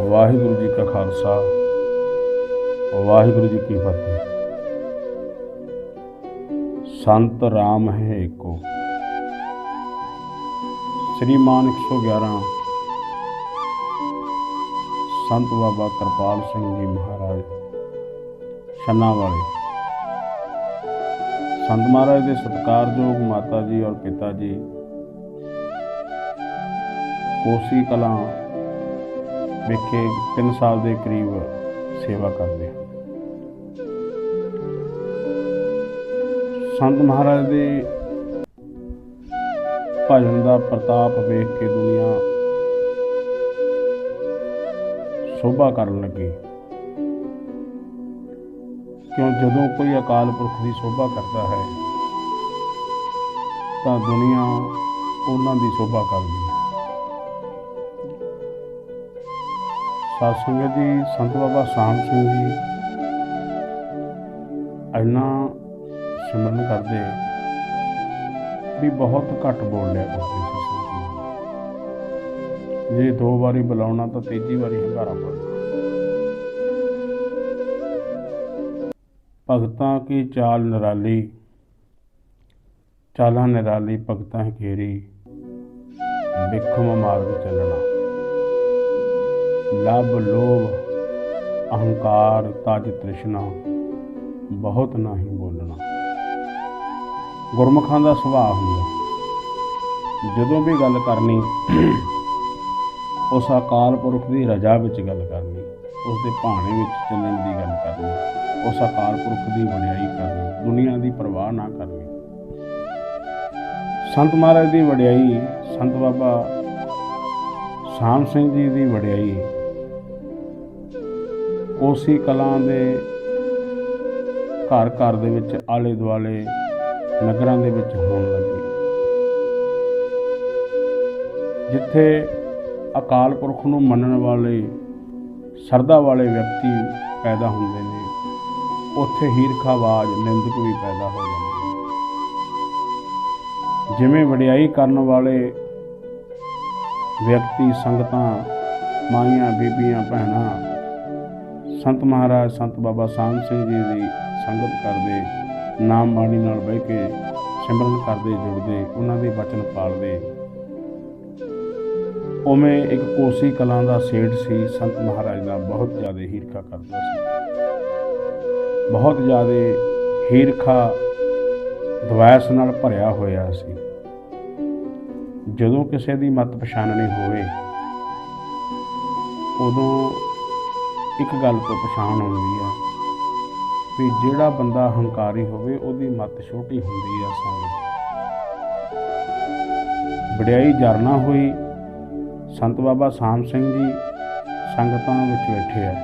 ਵਾਹਿਗੁਰੂ ਜੀ ਕਾ ਖਾਲਸਾ, ਵਾਹਿਗੁਰੂ ਜੀ ਕੀ ਫਤਿਹ। ਸੰਤ ਰਾਮ ਹੈ ਏਕੋ। ਸ੍ਰੀਮਾਨ 111 ਸੰਤ ਬਾਬਾ ਕਿਰਪਾਲ ਸਿੰਘ ਜੀ ਮਹਾਰਾਜ, ਛੰਨਾ ਵਾਲੇ। ਸੰਤ ਮਹਾਰਾਜ ਦੇ ਸਤਿਕਾਰਯੋਗ ਮਾਤਾ ਜੀ ਔਰ ਪਿਤਾ ਜੀ, ਕੋਸੀ ਕਲਾਂ ਵਿਖੇ 3 ਸਾਲ ਦੇ ਕਰੀਬ ਸੇਵਾ ਕਰਦੇ ਸੰਤ ਮਹਾਰਾਜ ਦੇ ਭਜਨ ਦਾ ਪ੍ਰਤਾਪ ਵੇਖ ਕੇ ਦੁਨੀਆ ਸ਼ੋਭਾ ਕਰਨ ਲੱਗੀ। ਕਿਉਂ ਜਦੋਂ ਕੋਈ ਅਕਾਲ ਪੁਰਖ ਦੀ ਸ਼ੋਭਾ ਕਰਦਾ ਹੈ, ਤਾਂ ਦੁਨੀਆ ਉਹਨਾਂ ਦੀ ਸ਼ੋਭਾ ਕਰਦੀ ਹੈ। ਸਾਧ ਸੰਗਤ ਜੀ, ਸੰਤ ਬਾਬਾ ਸ਼ਾਮ ਸਿੰਘ ਜੀ ਇੰਨਾ ਸਿਮਰਨ ਕਰਦੇ ਵੀ ਬਹੁਤ ਘੱਟ ਬੋਲ ਲਿਆ ਕਰਦੇ ਸੀ ਜੇ। ਦੋ ਵਾਰੀ ਬੁਲਾਉਣਾ ਤਾਂ ਤੀਜੀ ਵਾਰੀ ਹੰਗਾਰਾ ਬੋਲਣਾ। ਭਗਤਾਂ ਕੀ ਚਾਲ ਨਿਰਾਲੀ? ਚਾਲਾਂ ਨਿਰਾਲੀ, ਭਗਤਾਂ ਘੇਰੀ ਬਿਖਮ ਮਾਰਗ ਚੱਲਣਾ। ਲਬ ਲੋਭ, ਅਹੰਕਾਰ ਤਜ ਤ੍ਰਿਸ਼ਨਾ, ਬਹੁਤ ਨਹੀਂ ਬੋਲਣਾ। ਗੁਰਮੁਖਾਂ ਦਾ ਸੁਭਾਅ ਹੁੰਦਾ। ਜਦੋਂ ਵੀ ਗੱਲ ਕਰਨੀ, ਉਸ ਅਕਾਲ ਪੁਰਖ ਦੀ ਰਜਾ ਵਿੱਚ ਗੱਲ ਕਰਨੀ, ਉਸ ਦੇ ਭਾਣੇ ਵਿੱਚ ਚੱਲਣ ਦੀ ਗੱਲ ਕਰਨੀ, ਉਸ ਅਕਾਲ ਪੁਰਖ ਦੀ ਵਡਿਆਈ ਕਰਨੀ, ਦੁਨੀਆ ਦੀ ਪਰਵਾਹ ਨਾ ਕਰਨੀ। ਸੰਤ ਮਹਾਰਾਜ ਦੀ ਵਡਿਆਈ, ਸੰਤ ਬਾਬਾ ਸ਼ਾਮ ਸਿੰਘ ਜੀ ਦੀ ਵਡਿਆਈ ਕੋਸੀ ਕਲਾਂ ਦੇ ਘਰ ਘਰ ਦੇ ਵਿੱਚ ਆਲੇ ਦੁਆਲੇ ਨਗਰਾਂ ਦੇ ਵਿੱਚ ਹੋਣ ਲੱਗੀ। ਜਿੱਥੇ ਅਕਾਲ ਪੁਰਖ ਨੂੰ ਮੰਨਣ ਵਾਲੇ ਸਰਦਾ ਵਾਲੇ ਵਿਅਕਤੀ ਪੈਦਾ ਹੁੰਦੇ ਨੇ, ਉੱਥੇ ਹੀਰਖਾਵਾਜ ਨਿੰਦਕ ਵੀ ਪੈਦਾ ਹੋ ਜਾਂਦੇ ਜਿਵੇਂ ਵਡਿਆਈ ਕਰਨ ਵਾਲੇ ਵਿਅਕਤੀ, ਸੰਗਤਾਂ, ਮਾਈਆਂ, ਬੀਬੀਆਂ, ਭੈਣਾਂ ਸੰਤ ਮਹਾਰਾਜ, ਸੰਤ ਬਾਬਾ ਸਾਹਿਬ ਸਿੰਘ ਜੀ ਦੀ ਸੰਗਤ ਕਰਦੇ, ਨਾਮ ਬਾਣੀ ਨਾਲ ਬਹਿ ਕੇ ਸਿਮਰਨ ਕਰਦੇ, ਜੁੜਦੇ, ਉਹਨਾਂ ਦੇ ਬਚਨ ਪਾਲਦੇ। ਉਵੇਂ ਇੱਕ ਕੋਸੀ ਕਲਾਂ ਦਾ ਸੇਠ ਸੀ, ਸੰਤ ਮਹਾਰਾਜ ਦਾ ਬਹੁਤ ਜ਼ਿਆਦਾ ਹੀਰਖਾ ਕਰਦਾ ਸੀ। ਬਹੁਤ ਜ਼ਿਆਦਾ ਹੀਰਖਾ ਦਵੈਸ ਨਾਲ ਭਰਿਆ ਹੋਇਆ ਸੀ। ਜਦੋਂ ਕਿਸੇ ਦੀ ਮਤ ਪਛਾਣਨੀ ਹੋਵੇ, ਉਦੋਂ ਇੱਕ ਗੱਲ ਤੋਂ ਪਛਾਣ ਹੁੰਦੀ ਆ ਵੀ ਜਿਹੜਾ ਬੰਦਾ ਹੰਕਾਰੀ ਹੋਵੇ, ਉਹਦੀ ਮੱਤ ਛੋਟੀ ਹੁੰਦੀ ਆ ਸੰਗਤ ਵਡਿਆਈ ਜਰਨਾ ਹੋਈ, ਸੰਤ ਬਾਬਾ ਸ਼ਾਮ ਸਿੰਘ ਜੀ ਸੰਗਤਾਂ ਵਿੱਚ ਬੈਠੇ ਆ।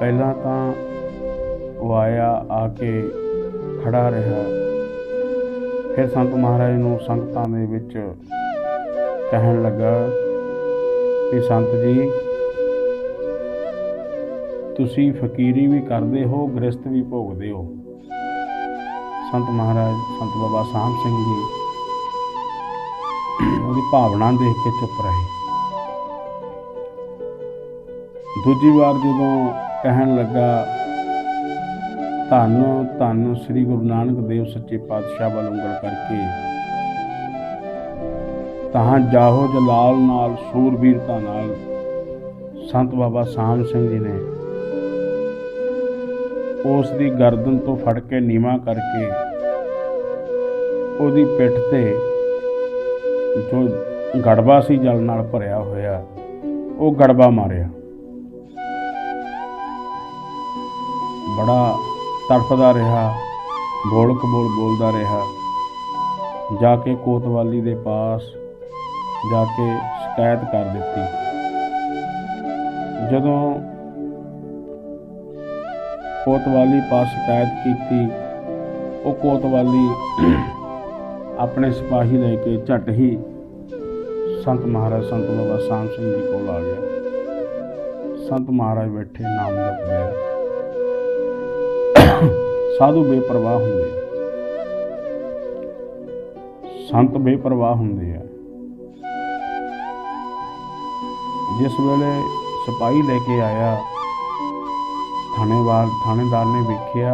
ਪਹਿਲਾਂ ਤਾਂ ਉਹ ਆਇਆ, ਆ ਕੇ ਖੜਾ ਰਿਹਾ। ਫਿਰ ਸੰਤ ਮਹਾਰਾਜ ਨੂੰ ਸੰਗਤਾਂ ਦੇ ਵਿੱਚ ਕਹਿਣ ਲੱਗਾ ਵੀ ਸੰਤ ਜੀ। ਤੁਸੀਂ ਫਕੀਰੀ ਵੀ ਕਰਦੇ ਹੋ, ਗ੍ਰਸਤ ਵੀ ਭੋਗਦੇ ਹੋ। ਸੰਤ ਮਹਾਰਾਜ, ਸੰਤ ਬਾਬਾ ਸਾਹਿਬ ਸਿੰਘ ਜੀ, ਉਹਦੀ ਭਾਵਨਾ ਦੇਖ ਕੇ ਚੁੱਪ ਰਹੇ। ਦੂਜੀ ਵਾਰ ਜਦੋਂ ਕਹਿਣ ਲੱਗਾ, ਧੰਨ ਧੰਨ ਸ੍ਰੀ ਗੁਰੂ ਨਾਨਕ ਦੇਵ ਸੱਚੇ ਪਾਤਸ਼ਾਹ ਵੱਲ ਉਂਗਲ ਕਰਕੇ ਤਾਂ ਜਾਹੋ ਜਲਾਲ ਨਾਲ, ਸੂਰਬੀਰਤਾ ਨਾਲ। ਸੰਤ ਬਾਬਾ ਸਾਹਮ ਸਿੰਘ ਜੀ ਨੇ ਉਸ ਦੀ ਗਰਦਨ ਤੋਂ ਫੜ ਕੇ ਨੀਵਾ ਕਰਕੇ ਉਹਦੀ ਪਿੱਠ ਤੇ ਜੋ ਗੜਬਾ ਸੀ ਜਲ ਨਾਲ ਭਰਿਆ ਹੋਇਆ, ਉਹ ਗੜਬਾ ਮਾਰਿਆ। ਬੜਾ ਤੜਫਦਾ ਰਿਹਾ ਬੋਲ ਕਬੋਲ ਬੋਲਦਾ ਰਿਹਾ। ਜਾ ਕੇ ਕੋਤਵਾਲੀ ਦੇ ਪਾਸ ਜਾ ਕੇ ਸ਼ਿਕਾਇਤ ਕਰ ਦਿੱਤੀ। ਜਦੋਂ ਕੋਤਵਾਲੀ ਪਾਸ ਸ਼ਿਕਾਇਤ ਕੀਤੀ, ਉਹ ਕੋਤਵਾਲੀ ਆਪਣੇ ਸਿਪਾਹੀ ਲੈ ਕੇ ਝਟ ਹੀ ਸੰਤ ਮਹਾਰਾਜ, ਸੰਤ ਬਾਬਾ ਸ਼ਾਮ ਸਿੰਘ ਜੀ ਕੋਲ ਆ ਗਿਆ। ਸੰਤ ਮਹਾਰਾਜ ਬੈਠੇ, ਨਾਮ ਜਪਦੇ ਆ ਸਾਧੂ ਬੇਪਰਵਾਹ ਹੁੰਦੇ ਸੰਤ ਬੇਪਰਵਾਹ ਹੁੰਦੇ ਆ। ਜਿਸ ਵੇਲੇ ਸਿਪਾਹੀ ਲੈ ਕੇ ਆਇਆ, ਥਾਣੇਵਾਲ, ਥਾਣੇਦਾਰ ਨੇ ਵੇਖਿਆ,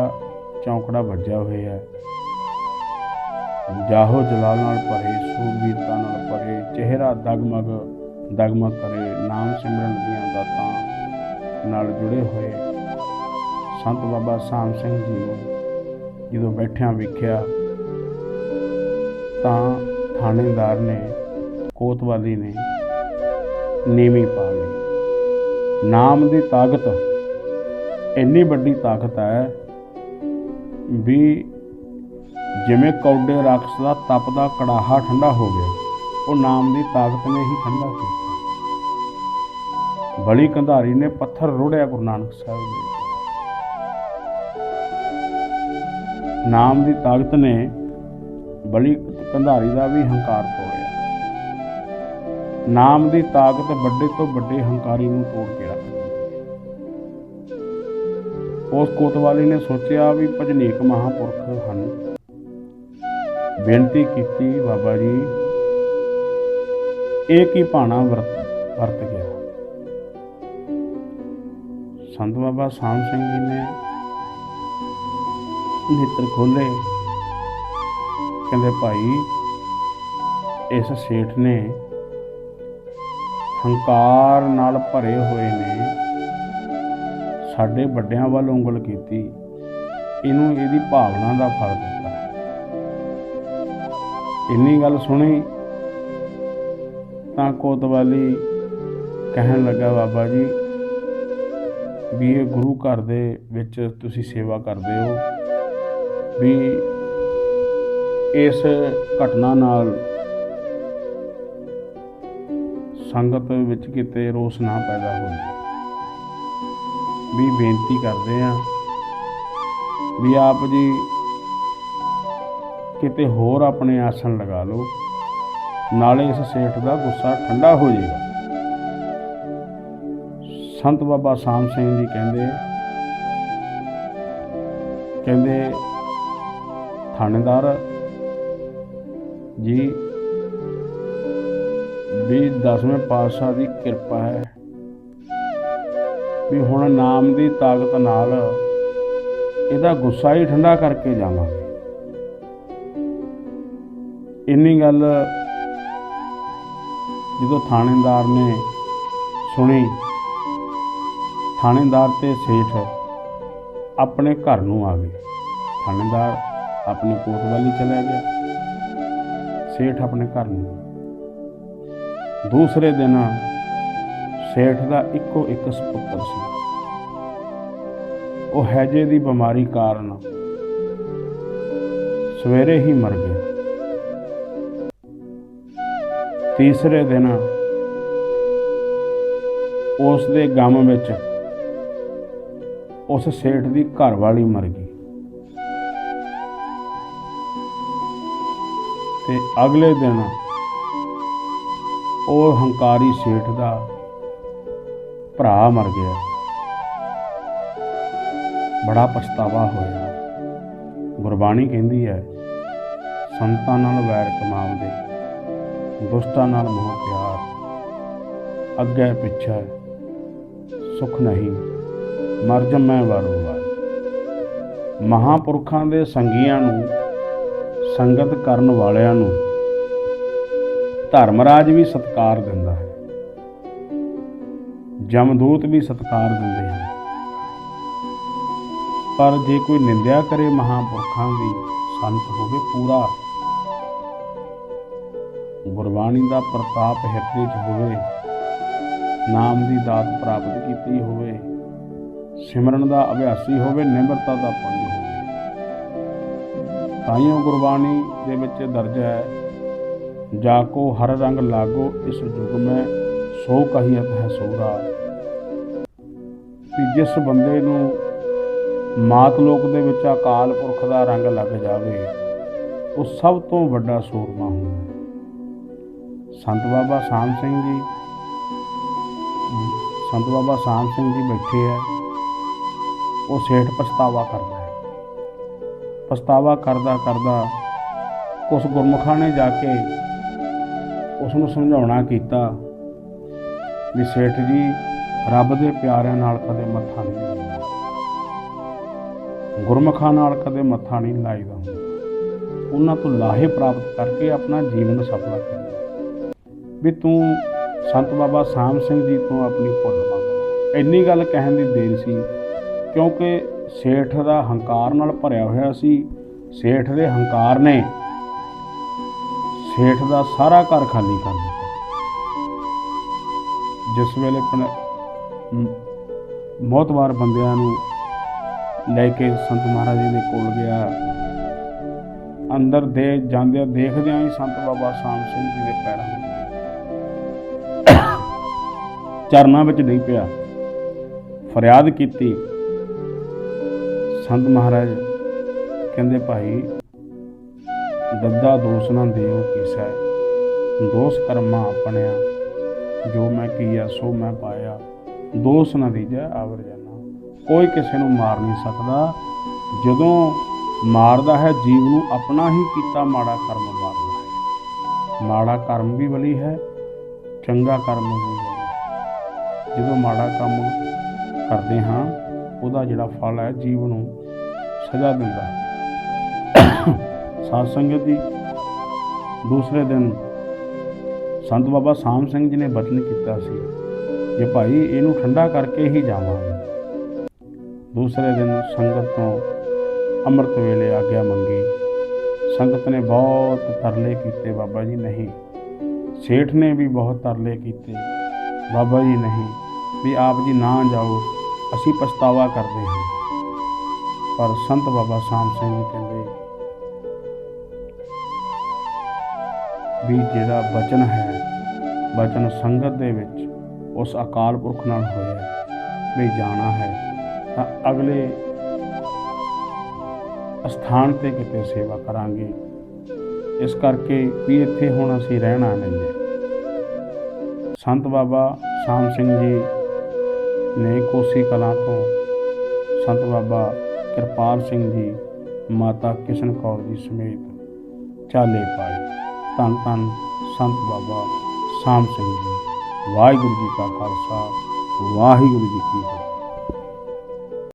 ਚੌਂਕੜਾ ਵੱਜਿਆ ਹੋਇਆ ਹੈ। ਜਾਹੋ ਜਲਾਲ ਨਾਲ ਭਰੇ, ਸੂਰਬੀਰਤਾ ਨਾਲ ਭਰੇ, ਚਿਹਰਾ ਦਗਮਗ ਦਗਮਗ ਕਰੇ, ਨਾਮ ਸਿਮਰਨ ਦੀਆਂ ਦਾਤਾਂ ਨਾਲ ਜੁੜੇ ਹੋਏ ਸੰਤ ਬਾਬਾ ਸਾਮ ਸਿੰਘ ਜੀ ਨੂੰ ਜਦੋਂ ਬੈਠਿਆਂ ਵੇਖਿਆ, ਤਾਂ ਥਾਣੇਦਾਰ ਨੇ, ਕੋਤਵਾਲੀ ਨੇ ਨੀਵੀਂ ਪਾ ਲਈ। ਨਾਮ ਦੀ ਤਾਕਤ ਇੰਨੀ ਵੱਡੀ ਤਾਕਤ ਹੈ ਵੀ ਜਿਵੇਂ ਕੌਡੇ ਰਾਖਸ਼ ਦਾ ਤਪਦਾ ਕੜਾਹਾ ਠੰਡਾ ਹੋ ਗਿਆ, ਉਹ ਨਾਮ ਦੀ ਤਾਕਤ ਨੇ ਹੀ ਠੰਡਾ ਕੀਤਾ। ਬਲੀ ਕੰਧਾਰੀ ਨੇ ਪੱਥਰ ਰੋੜਿਆ ਗੁਰੂ ਨਾਨਕ ਸਾਹਿਬ ਦੇ ਨਾਮ ਦੀ ਤਾਕਤ ਨੇ ਬਲੀ ਕੰਧਾਰੀ ਦਾ ਵੀ ਹੰਕਾਰ ਤੋੜਿਆ। ਨਾਮ ਦੀ ਤਾਕਤ ਵੱਡੇ ਤੋਂ ਵੱਡੇ ਹੰਕਾਰੀ ਨੂੰ ਤੋੜ ਕੇ ਰੱਖ ਉਸ ਕੋਤਵਾਲੀ ਨੇ ਸੋਚਿਆ ਵੀ ਭਜਨੀਕ ਮਹਾਪੁਰਖ ਹਨ। ਬੇਨਤੀ ਕੀਤੀ, ਬਾਬਾ ਜੀ, ਇਹ ਕੀ ਭਾਣਾ ਵਰਤ ਵਰਤ ਗਿਆ। ਸੰਤ ਬਾਬਾ ਸਾਮ ਸਿੰਘ ਜੀ ਨੇ ਨੇਤਰ ਖੋਲੇ ਕਹਿੰਦੇ ਭਾਈ, ਇਸ ਸੇਠ ਨੇ ਹੰਕਾਰ ਨਾਲ ਭਰੇ ਹੋਏ ਨੇ। ਸਾਡੇ ਵੱਡਿਆਂ ਵੱਲ ਉਂਗਲ ਕੀਤੀ। ਇਹਨੂੰ ਇਹਦੀ ਭਾਵਨਾ ਦਾ ਫਲ ਦਿੱਤਾ। ਇੰਨੀ ਗੱਲ ਸੁਣੀ ਤਾਂ ਕੋਤਵਾਲੀ ਕਹਿਣ ਲੱਗਾ, ਬਾਬਾ ਜੀ, ਵੀ ਇਹ ਗੁਰੂ ਘਰ ਦੇ ਵਿੱਚ ਤੁਸੀਂ ਸੇਵਾ ਕਰਦੇ ਹੋ, ਵੀ ਇਸ ਘਟਨਾ ਨਾਲ ਸੰਗਤ ਵਿੱਚ ਕਿਤੇ ਰੋਸ ਨਾ ਪੈਦਾ ਹੋਵੇ। ਵੀ ਬੇਨਤੀ ਕਰਦੇ ਆ ਵੀ ਆਪ ਜੀ ਕਿਤੇ ਹੋਰ ਆਪਣੇ ਆਸਣ ਲਗਾ ਲਓ, ਨਾਲੇ ਇਸ ਸੇਠ ਦਾ ਗੁੱਸਾ ਠੰਡਾ ਹੋ ਜਾਏਗਾ। ਸੰਤ ਬਾਬਾ ਸਾਮ ਸਿੰਘ ਜੀ ਕਹਿੰਦੇ ਕਹਿੰਦੇ, ਥਾਣੇਦਾਰ, ਜੀ ਵੀ ਦਸਵੇਂ ਪਾਤਸ਼ਾਹ ਦੀ ਕਿਰਪਾ ਹੈ। ਵੀ ਹੁਣ ਨਾਮ ਦੀ ਤਾਕਤ ਨਾਲ ਇਹਦਾ ਗੁੱਸਾ ਹੀ ਠੰਡਾ ਕਰਕੇ ਜਾਵਾਂਗੇ। ਇੰਨੀ ਗੱਲ ਜਦੋਂ ਥਾਣੇਦਾਰ ਨੇ ਸੁਣੀ, ਥਾਣੇਦਾਰ ਤੇ ਸੇਠ ਆਪਣੇ ਘਰ ਨੂੰ ਆ ਗਏ। ਥਾਣੇਦਾਰ ਆਪਣੀ ਕੋਤਵਾਲੀ ਚਲਾ ਗਿਆ। ਸੇਠ ਆਪਣੇ ਘਰ ਨੂੰ ਦੂਸਰੇ ਦਿਨ ਸੇਠ ਦਾ ਇੱਕੋ ਇੱਕ ਸੁਪੁੱਤਰ ਸੀ। ਉਹ ਹੈਜੇ ਦੀ ਬਿਮਾਰੀ ਕਾਰਨ ਸਵੇਰੇ ਹੀ ਮਰ ਗਿਆ। ਤੀਸਰੇ ਦਿਨ ਉਸ ਦੇ ਗਮ ਵਿੱਚ ਉਸ ਸੇਠ ਦੀ ਘਰ ਵਾਲੀ ਮਰ ਗਈ। ਤੇ ਅਗਲੇ ਦਿਨ ਉਹ ਹੰਕਾਰੀ ਸੇਠ ਦਾ ਭਰਾ ਮਰ ਗਿਆ। ਬੜਾ ਪਛਤਾਵਾ ਹੋਇਆ। ਗੁਰਬਾਣੀ ਕਹਿੰਦੀ ਹੈ, ਸੰਤਾਂ ਨਾਲ ਵੈਰ ਕਮਾਉਂਦੇ ਦੁਸ਼ਟਾਂ ਨਾਲ ਮੋਹ ਪਿਆਰ, ਅੱਗੇ ਪਿੱਛੇ ਸੁਖ ਨਹੀਂ, ਮਰ ਜੰਮੈ ਵਾਰੋ ਵਾਰ। ਮਹਾਪੁਰਖਾਂ ਦੇ ਸੰਗੀਆਂ ਨੂੰ ਸੰਗਤ ਕਰਨ ਵਾਲਿਆਂ ਨੂੰ ਧਰਮਰਾਜ ਵੀ ਸਤਕਾਰ ਦਿੰਦਾ ਹੈ। ਜਮਦੂਤ ਵੀ ਸਤਕਾਰ ਦਿੰਦੇ ਹਨ। ਪਰ ਜੇ ਕੋਈ ਨਿੰਦਿਆ ਕਰੇ ਮਹਾਪੁਰਖਾਂ ਦੀ, ਸੰਤ ਹੋਵੇ ਪੂਰਾ। ਗੁਰਬਾਣੀ ਦਾ ਪ੍ਰਤਾਪ ਹਿਰਦੇ 'ਚ ਹੋਵੇ, ਨਾਮ ਦੀ ਦਾਤ ਪ੍ਰਾਪਤ ਕੀਤੀ ਹੋਵੇ, ਸਿਮਰਨ ਦਾ ਅਭਿਆਸੀ ਹੋਵੇ, ਨਿਮਰਤਾ ਦਾ ਪੁੰਜ ਹੋਵੇ। ਤਾਈਓ ਗੁਰਬਾਣੀ ਦੇ ਵਿੱਚ ਦਰਜ ਹੈ ਜਾ ਕੋ ਹਰ ਰੰਗ ਲਾਗੋ, ਇਸ ਯੁਗ ਮੈਂ ਸੋ ਕਹੀਤ ਹੈ ਸੋਰਾ ਵੀ ਜਿਸ ਬੰਦੇ ਨੂੰ ਮਾਤ ਲੋਕ ਦੇ ਵਿੱਚ ਅਕਾਲ ਪੁਰਖ ਦਾ ਰੰਗ ਲੱਗ ਜਾਵੇ, ਉਹ ਸਭ ਤੋਂ ਵੱਡਾ ਸੂਰਮਾ ਹੁੰਦਾ ਹੈ। ਸੰਤ ਬਾਬਾ ਸਾਮ ਸਿੰਘ ਜੀ, ਸੰਤ ਬਾਬਾ ਸਾਮ ਸਿੰਘ ਜੀ ਬੈਠੇ ਆ ਉਹ ਸੇਠ ਪਛਤਾਵਾ ਕਰਦਾ ਹੈ। ਪਛਤਾਵਾ ਕਰਦਾ ਕਰਦਾ ਉਸ ਗੁਰਮੁਖਾਂ ਨੇ ਜਾ ਕੇ ਉਸ ਨੂੰ ਸਮਝਾਉਣਾ ਕੀਤਾ ਵੀ ਸੇਠ ਜੀ, ਰੱਬ ਦੇ ਪਿਆਰਿਆਂ ਨਾਲ ਕਦੇ ਮੱਥਾ ਨਹੀਂ ਲਾਈਦਾ ਗੁਰਮੁਖਾਂ ਨਾਲ ਕਦੇ ਮੱਥਾ ਨਹੀਂ ਲਾਈਦਾ ਹੁੰਦਾ। ਉਹਨਾਂ ਤੋਂ ਲਾਹੇ ਪ੍ਰਾਪਤ ਕਰਕੇ ਆਪਣਾ ਜੀਵਨ ਸਫਲ ਕਰੀਏ ਵੀ ਤੂੰ ਸੰਤ ਬਾਬਾ ਸਾਮ ਸਿੰਘ ਜੀ ਤੋਂ ਆਪਣੀ ਭੁੱਲ ਮੰਗ। ਇੰਨੀ ਗੱਲ ਕਹਿਣ ਦੀ ਦੇਰ ਸੀ, ਕਿਉਂਕਿ ਸੇਠ ਦਾ ਹੰਕਾਰ ਨਾਲ ਭਰਿਆ ਹੋਇਆ ਸੀ। ਸੇਠ ਦੇ ਹੰਕਾਰ ਨੇ ਸੇਠ ਦਾ ਸਾਰਾ ਘਰ ਖਾਲੀ ਕਰ ਦਿੱਤਾ। ਜਿਸ ਵੇਲੇ ਬਹੁਤ ਵਾਰ ਬੰਦਿਆਂ ਨੂੰ ਲੈ ਕੇ ਸੰਤ ਮਹਾਰਾਜ ਜੀ ਦੇ ਕੋਲ ਗਿਆ। ਅੰਦਰ ਦੇ ਜਾਂਦਿਆਂ ਦੇਖਦਿਆਂ ਹੀ ਸੰਤ ਬਾਬਾ ਸਾਮ ਸਿੰਘ ਜੀ ਦੇ ਪੈਰਾਂ ਵਿੱਚ ਚਰਨਾਂ ਵਿੱਚ ਨਹੀਂ ਪਿਆ। ਫਰਿਆਦ ਕੀਤੀ। ਸੰਤ ਮਹਾਰਾਜ ਕਹਿੰਦੇ, ਭਾਈ ਦੱਦਾ ਦੋਸ ਨਾ ਦਿਓ ਕਿਸੈ ਦੋਸ ਕਰਮਾ ਆਪਣਿਆ, ਜੋ ਮੈਂ ਕੀਆ ਸੋ ਮੈਂ ਪਾਇਆ। ਦੋਸ ਨਾ ਦੀਜੈ ਆਵਰ ਜਾਨਾ। ਕੋਈ ਕਿਸੇ ਨੂੰ ਮਾਰ ਨਹੀਂ ਸਕਦਾ। ਜਦੋਂ ਮਾਰਦਾ ਹੈ, ਜੀਵ ਨੂੰ ਆਪਣਾ ਹੀ ਕੀਤਾ ਮਾੜਾ ਕਰਮ ਮਾਰਦਾ ਹੈ। ਮਾੜਾ ਕਰਮ ਵੀ ਬਲੀ ਹੈ, ਚੰਗਾ ਕਰਮ ਵੀ ਬਲੀ ਜਦੋਂ ਮਾੜਾ ਕੰਮ ਕਰਦੇ ਹਾਂ, ਉਹਦਾ ਜਿਹੜਾ ਫਲ ਹੈ, ਜੀਵ ਨੂੰ ਸਜ਼ਾ ਦਿੰਦਾ ਹੈ। ਸਾਧ ਸੰਗਤ ਜੀ। ਦੂਸਰੇ ਦਿਨ ਸੰਤ ਬਾਬਾ ਸਾਮ ਸਿੰਘ ਜੀ ਨੇ ਬਚਨ ਕੀਤਾ ਸੀ ਕਿ ਭਾਈ ਇਹਨੂੰ ਠੰਡਾ ਕਰਕੇ ਹੀ ਜਾਵਾਂਗੇ। ਦੂਸਰੇ ਦਿਨ ਸੰਗਤ ਤੋਂ ਅੰਮ੍ਰਿਤ ਵੇਲੇ ਆਗਿਆ ਮੰਗੀ। ਸੰਗਤ ਨੇ ਬਹੁਤ ਤਰਲੇ ਕੀਤੇ ਬਾਬਾ ਜੀ ਨਹੀਂ। ਸੇਠ ਨੇ ਵੀ ਬਹੁਤ ਤਰਲੇ ਕੀਤੇ। ਬਾਬਾ ਜੀ ਨਹੀਂ ਵੀ ਆਪ ਜੀ ਨਾ ਜਾਓ, ਅਸੀਂ ਪਛਤਾਵਾ ਕਰਦੇ ਹਾਂ। ਪਰ ਸੰਤ ਬਾਬਾ ਸਾਮ ਸਿੰਘ ਜੀ ਕਹਿੰਦੇ ਵੀ ਜਿਹੜਾ ਬਚਨ ਹੈ, ਬਚਨ ਸੰਗਤ ਦੇ ਵਿੱਚ ਉਸ ਅਕਾਲ ਪੁਰਖ ਨਾਲ ਹੋਇਆ ਵੀ ਜਾਣਾ ਹੈ, ਤਾਂ ਅਗਲੇ ਸਥਾਨ ਤੇ ਕਿਤੇ ਸੇਵਾ ਕਰਾਂਗੇ। ਇਸ ਕਰਕੇ ਵੀ ਇੱਥੇ ਹੁਣ ਅਸੀਂ ਰਹਿਣਾ ਨਹੀਂ ਹੈ। ਸੰਤ ਬਾਬਾ ਸ਼ਾਮ ਸਿੰਘ ਜੀ ਨੇ ਕੋਸੀ ਕਲਾਂ ਤੋਂ ਸੰਤ ਬਾਬਾ ਕਿਰਪਾਲ ਸਿੰਘ ਜੀ, ਮਾਤਾ ਕਿਸ਼ਨ ਕੌਰ ਜੀ ਸਮੇਤ ਚਾਲੇ ਪਾਏ। ਧੰਨ ਧੰਨ ਸੰਤ ਬਾਬਾ ਸ਼ਾਮ ਸਿੰਘ ਜੀ। ਵਾਹਿਗੁਰੂ ਜੀ ਕਾ ਖਾਲਸਾ, ਵਾਹਿਗੁਰੂ ਜੀ ਕੀ ਫਤਿਹ।